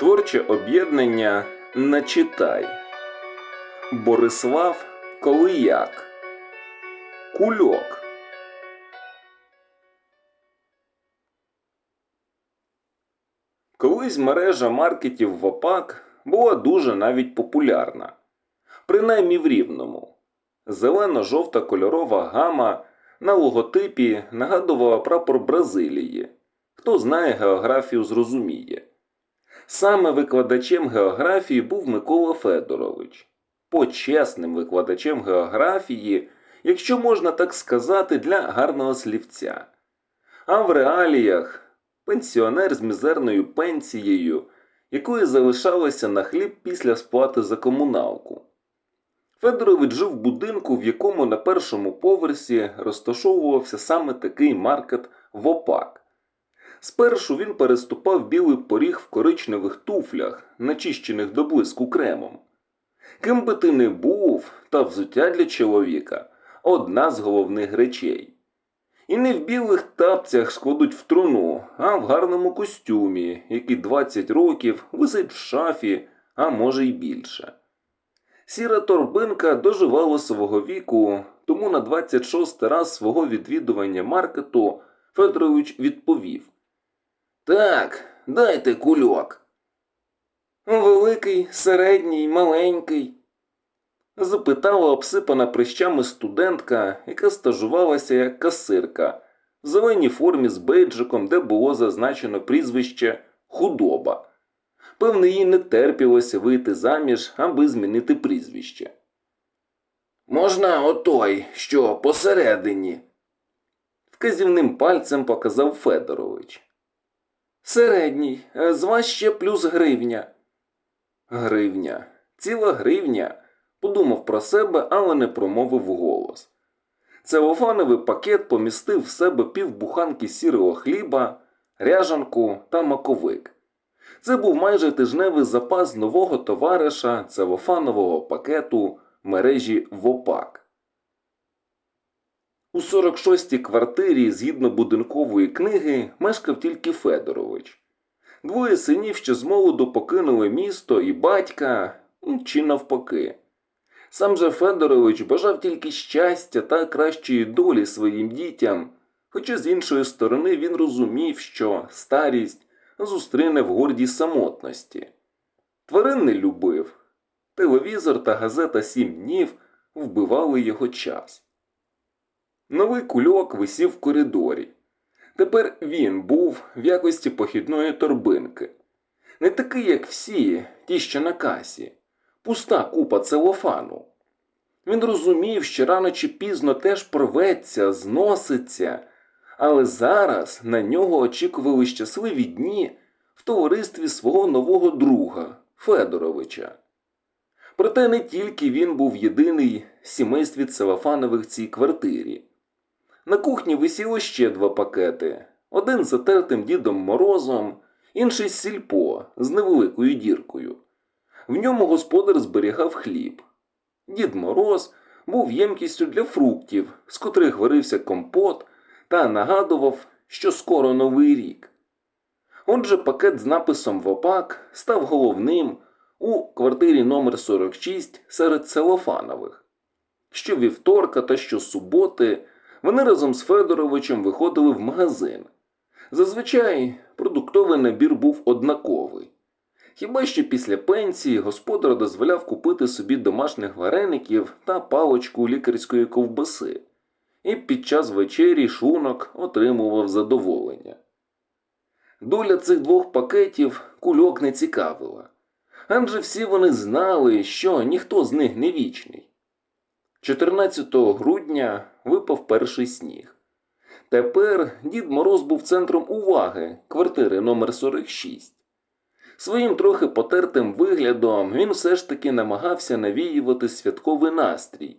Творче об'єднання Начитай. Борислав Колияк. Кульок. Колись мережа маркетів ВОПАК була дуже навіть популярна, принаймні в рівному. Зелено-жовта кольорова гама на логотипі нагадувала прапор Бразилії. Хто знає географію, зрозуміє. Саме викладачем географії був Микола Федорович, почесним викладачем географії, якщо можна так сказати, для гарного слівця. А в реаліях пенсіонер з мізерною пенсією, якої залишалося на хліб після сплати за комуналку. Федорович жив в будинку, в якому на першому поверсі розташовувався саме такий маркет ВОПАК. Спершу він переступав білий поріг в коричневих туфлях, начищених до блиску кремом. Ким би ти не був, та взуття для чоловіка одна з головних речей. І не в білих тапцях складуть в труну, а в гарному костюмі, який 20 років висить в шафі, а може й більше. Сіра торбинка доживала свого віку, тому на 26 раз свого відвідування маркету Федорович відповів Так, дайте кульок. Великий, середній, маленький. запитала обсипана прищами студентка, яка стажувалася як касирка, в зеленій формі з бейджиком, де було зазначено прізвище Худоба. Певне, їй не терпілося вийти заміж, аби змінити прізвище. Можна отой, що посередині. Вказівним пальцем показав Федорович. Середній, е, з вас ще плюс гривня. Гривня, ціла гривня, подумав про себе, але не промовив голос. Целофановий пакет помістив в себе півбуханки сірого хліба, ряжанку та маковик. Це був майже тижневий запас нового товариша целофанового пакету мережі ВОПАК. У 46-й квартирі, згідно будинкової книги, мешкав тільки Федорович. Двоє синів, що з молоду покинули місто і батька, чи навпаки. Сам же Федорович бажав тільки щастя та кращої долі своїм дітям, хоча з іншої сторони він розумів, що старість зустріне в гордій самотності. Тварин не любив. Телевізор та газета «Сім днів вбивали його час. Новий кульок висів в коридорі. Тепер він був в якості похідної торбинки. Не такий, як всі, ті, що на касі, пуста купа целофану. Він розумів, що рано чи пізно теж порветься, зноситься, але зараз на нього очікували щасливі дні в товаристві свого нового друга Федоровича. Проте не тільки він був єдиний в сімействі Целофанових в цій квартирі. На кухні висіло ще два пакети: один з затертим дідом морозом, інший з сільпо з невеликою діркою. В ньому господар зберігав хліб. Дід Мороз був ємкістю для фруктів, з котрих варився компот, та нагадував, що скоро новий рік. Отже, пакет з написом ВОПАК став головним у квартирі номер 46 серед целофанових. Щовівторка та щосуботи вони разом з Федоровичем виходили в магазин. Зазвичай продуктовий набір був однаковий. Хіба що після пенсії господар дозволяв купити собі домашніх вареників та палочку лікарської ковбаси, і під час вечері шунок отримував задоволення. Доля цих двох пакетів кульок не цікавила, адже всі вони знали, що ніхто з них не вічний. 14 грудня випав перший сніг. Тепер Дід Мороз був центром уваги квартири номер 46 Своїм трохи потертим виглядом він все ж таки намагався навіювати святковий настрій,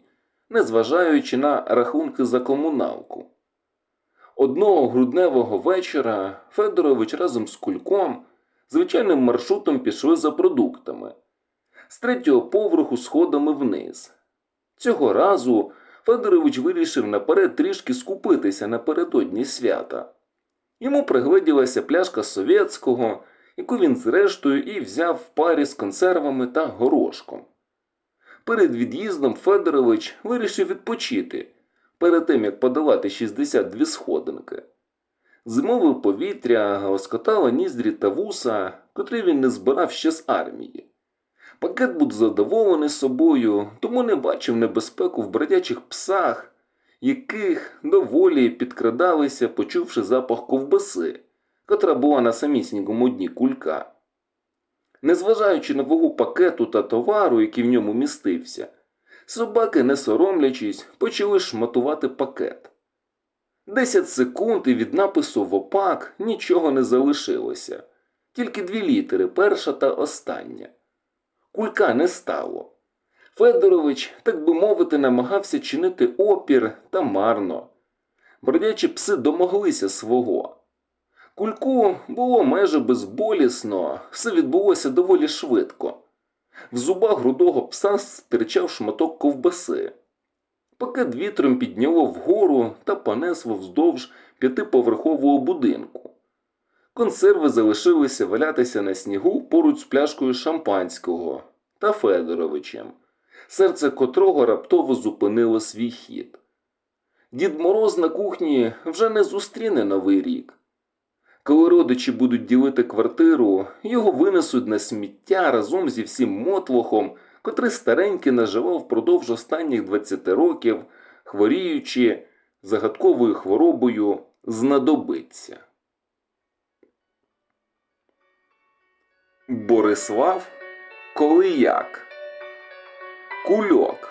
незважаючи на рахунки за комуналку. Одного грудневого вечора Федорович разом з кульком звичайним маршрутом пішли за продуктами з третього поверху сходами вниз. Цього разу Федорович вирішив наперед трішки скупитися напередодні свята. Йому пригледілася пляшка совєтського яку він зрештою і взяв в парі з консервами та горошком. Перед від'їздом Федорович вирішив відпочити перед тим як подолати 62 сходинки. Зимове повітря лоскотало ніздрі та вуса, котрі він не збирав ще з армії. Пакет був задоволений собою, тому не бачив небезпеку в бродячих псах, яких доволі підкрадалися, почувши запах ковбаси, котра була на самісінькому дні кулька. Незважаючи на вагу пакету та товару, який в ньому містився, собаки, не соромлячись, почали шматувати пакет. Десять секунд і від напису ВОПАК нічого не залишилося, тільки дві літери, перша та остання. Кулька не стало. Федорович, так би мовити, намагався чинити опір та марно. Бродячі пси домоглися свого. Кульку було майже безболісно, все відбулося доволі швидко. В зубах грудого пса стирчав шматок ковбаси. Пакет вітром підняло вгору та понесло вздовж п'ятиповерхового будинку. Консерви залишилися валятися на снігу поруч з пляшкою шампанського та Федоровичем, серце котрого раптово зупинило свій хід. Дід Мороз на кухні вже не зустріне новий рік. Коли родичі будуть ділити квартиру, його винесуть на сміття разом зі всім мотлохом, котрий старенький наживав впродовж останніх 20 років, хворіючи загадковою хворобою знадобиться. Борислав Колияк. Кульок